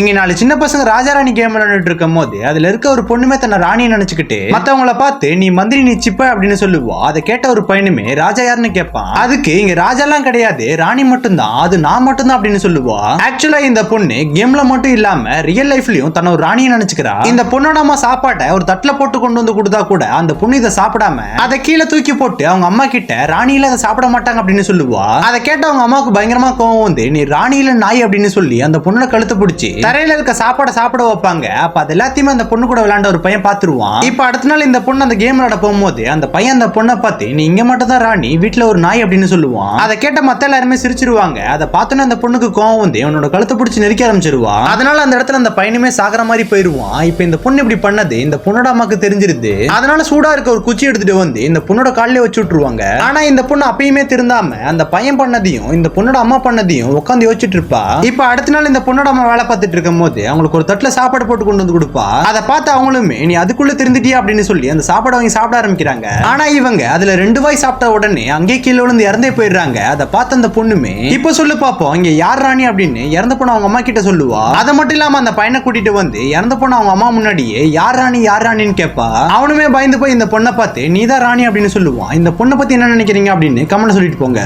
இங்க நாலு சின்ன பசங்க ராஜாராணி கேம் விளையாண்டுட்டு இருக்கும் போது அதுல இருக்க ஒரு பொண்ணுமே தன்னை ராணி நினைச்சுக்கிட்டு மத்தவங்கள பார்த்து நீ மந்திரி நீ சிப்ப அப்படின்னு சொல்லுவா. அதை கேட்ட ஒரு பையனுமே ராஜா யாருன்னு கேட்பான் அதுக்கு இங்க ராஜாலாம் கிடையாது ராணி மட்டும்தான் அது நான் மட்டும்தான் அப்படின்னு சொல்லுவா. ஆக்சுவலா இந்த பொண்ணு கேம்ல மட்டும் இல்லாம ரியல் லைஃப்லயும் தன்னை ஒரு ராணியை நினைச்சுக்கிறா. இந்த பொண்ணோட அம்மா சாப்பாட்டை ஒரு தட்டுல போட்டு கொண்டு வந்து கொடுத்தா கூட அந்த பொண்ணு இதை சாப்பிடாம அதை கீழே தூக்கி போட்டு அவங்க அம்மா கிட்ட ராணியில அதை சாப்பிட மாட்டாங்க அப்படின்னு சொல்லுவா. அதை கேட்ட அவங்க அம்மாவுக்கு பயங்கரமா கோவம் வந்து நீ ராணியில நாய் அப்படின்னு சொல்லி அந்த பொண்ணோட கழுத்து பிடிச்சி தரையில இருக்க சாப்பாடை சாப்பிட வைப்பாங்க. அப்ப அது எல்லாத்தையுமே அந்த பொண்ணு கூட விளையாண்ட ஒரு பையன் பாத்துருவான் இப்ப அடுத்த நாள் இந்த பொண்ணு அந்த கேம் விளையாட போகும்போது அந்த பையன் அந்த பொண்ணை பார்த்து நீ இங்க மட்டும் தான் ராணி வீட்டுல ஒரு நாய் அப்படின்னு சொல்லுவான். அதை கேட்ட மத்த எல்லாருமே சிரிச்சிருவாங்க. அதை பார்த்தோன்னே அந்த பொண்ணுக்கு கோவம் வந்து அவனோட கழுத்தை பிடிச்சி நெரிக்க ஆரம்பிச்சிருவா அதனால அந்த இடத்துல அந்த பையனுமே சாகர மாதிரி போயிருவான். இப்ப இந்த பொண்ணு இப்படி பண்ணது இந்த பொண்ணோட அம்மாக்கு தெரிஞ்சிருது. அதனால சூடா இருக்க ஒரு குச்சி எடுத்துட்டு வந்து இந்த பொண்ணோட காலிலே வச்சு விட்டுருவாங்க. ஆனா இந்த பொண்ணு அப்பயுமே திருந்தாம அந்த பையன் பண்ணதையும் இந்த பொண்ணோட அம்மா பண்ணதையும் உட்காந்து யோசிச்சுட்டு இருப்பா. இப்ப அடுத்த நாள் இந்த பொண்ணோட அம்மா வேலை பார்த்துட்டு இருக்கும் போது அவங்களுக்கு ஒரு தட்டில் சாப்பாடு போட்டு கொண்டு வந்து கொடுப்பா. அதை பார்த்து அவங்களுமே நீ அதுக்குள்ள திருந்துட்டியா? அப்படின்னு சொல்லி அந்த சாப்பாடு வாங்கி சாப்பிட ஆரம்பிக்கிறாங்க. ஆனா இவங்க அதுல ரெண்டு வாய் சாப்பிட்ட உடனே அங்கே கீழே விழுந்து இறந்தே போயிடுறாங்க. அதை பார்த்து அந்த பொண்ணுமே இப்ப சொல்லு பாப்போம் இங்க யார் ராணி? அப்படின்னு இறந்து போன அவங்க அம்மா கிட்ட சொல்லுவா. அது மட்டும் இல்லாம அந்த பையனை கூட்டிட்டு வந்து இறந்து போன அவங்க அம்மா முன்னாடியே யார் ராணி யார் ராணின்னு கேட்பா அவனுமே பயந்து போய் இந்த பொண்ணை பார்த்து நீதான் ராணி? அப்படின்னு சொல்லுவான் இந்த பொண்ணை பத்தி என்ன நினைக்கிறீங்க? அப்படின்னு கமெண்ட் சொல்லிட்டு போங்க.